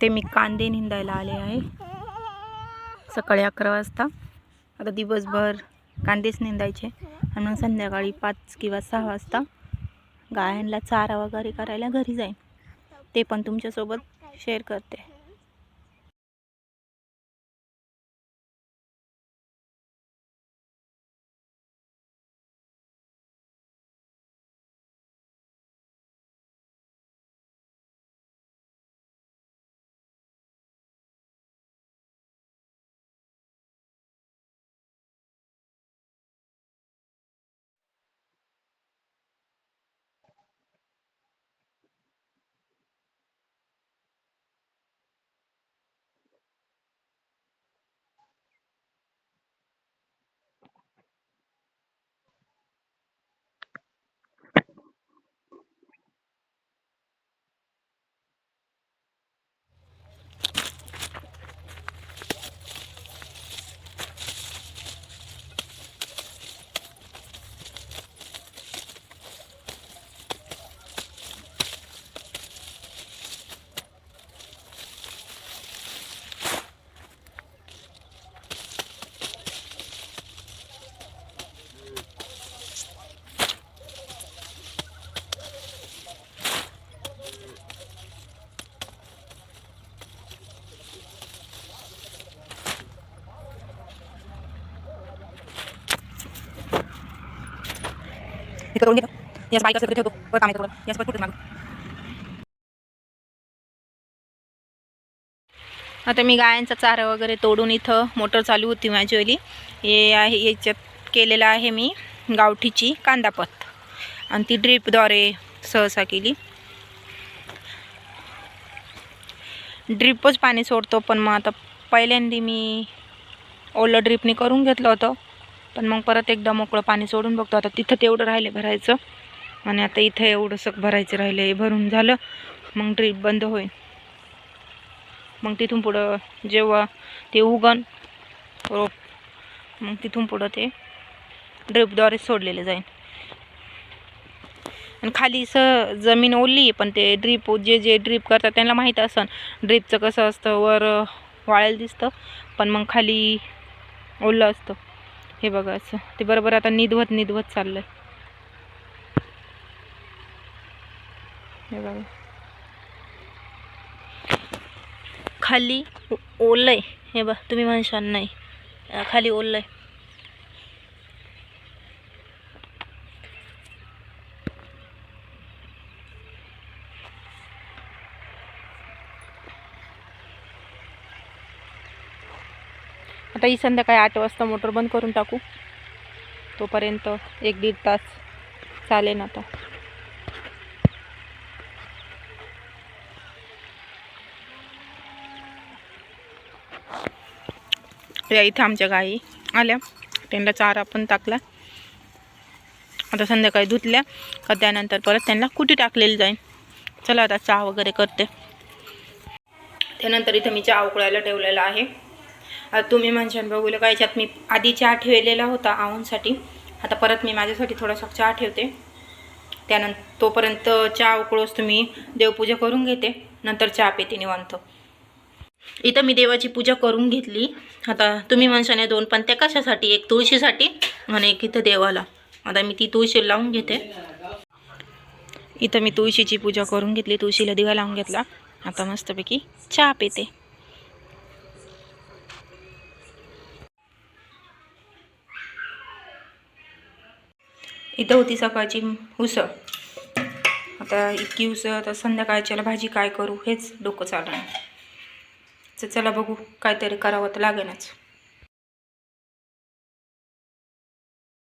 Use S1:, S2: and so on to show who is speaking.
S1: ते मी कांदे निंदायला आले आहे. सकाळी अकरा वाजता. आता दिवसभर कांदेच निंदायचे. आणि मग संध्याकाळी पाच किंवा सहा वाजता गायांना चारा वगैरे करायला घरी जाईन. ते पण तुमच्यासोबत शेअर करते.
S2: हे करून घेतो. याच बाईक असेल ठेवतो. परत काम येतो परत याच कुठे मागू.
S1: आता मी गायांचा चारा वगैरे तोडून इथं मोटर चालू होती माझीवाली हे आहे याच्यात केलेलं आहे मी गावठीची कांदापत. आणि ती ड्रीपद्वारे सहसा केली. ड्रीपच पाणी सोडतो पण मग आता पहिल्यांदा मी ओलं ड्रीपने करून घेतलं होतं. पण मग परत एकदा मोकळं पाणी सोडून बघतो. आता तिथं तेवढं राहिले भरायचं. आणि आता इथं एवढंसं भरायचं राहिलं हे भरून झालं. मग ड्रीप बंद होईल. मग तिथून पुढं जेव्हा ते उगन रोप मग तिथून पुढं ते ड्रिपद्वारे सोडलेले जाईल. आणि खाली स जमीन ओली आहे पण ते ड्रीप जे जे ड्रीप करतात त्यांना माहीत असन. ड्रीपचं कसं असतं वर वाळेल दिसतं पण मग खाली ओलं असतं. हे बघा असं. ते बरोबर आता निधवत निधवत चाललंय. हे बघा. खाली ओलं आहे हे बघ तुम्ही म्हणशान नाही. खाली खाली आहे आता ही संध्याकाळी आठ वाजता मोटर बंद करून टाकू. तोपर्यंत एक दीड तास चालेल आता. या इथं आमच्या गाई आल्या. त्यांना चारा पण टाकला. आता संध्याकाळी धुतल्या का त्यानंतर परत त्यांना कुटी टाकलेली जाईल चला आता चहा वगैरे करते. त्यानंतर इथं मी चहा उकळायला ठेवलेला आहे. तुम्ही म्हणशाल बघूला का याच्यात मी आधी चहा ठेवलेला होता आवूंसाठी आता परत मी माझ्यासाठी थोडासा चहा ठेवते. त्यानंतर तोपर्यंत चहा उकळोस तुम्ही देवपूजा करून घेते नंतर चहा पेते निवांत. इथं मी देवाची पूजा करून घेतली. आता तुम्ही म्हणशाने या दोन पण त्या कशासाठी? एक तुळशीसाठी आणि एक इथं देवाला. आता मी ती तुळशी लावून घेते. इथं मी तुळशीची पूजा करून घेतली तुळशीला दिवा लावून घेतला. आता मस्तपैकी चहा पेते. इथं होती सकाळची उसळ. आता इतकी उसळ आता संध्याकाळच्याला भाजी काय करू हेच डोकं चालणार तर चला बघू काहीतरी करावं तर लागेलच.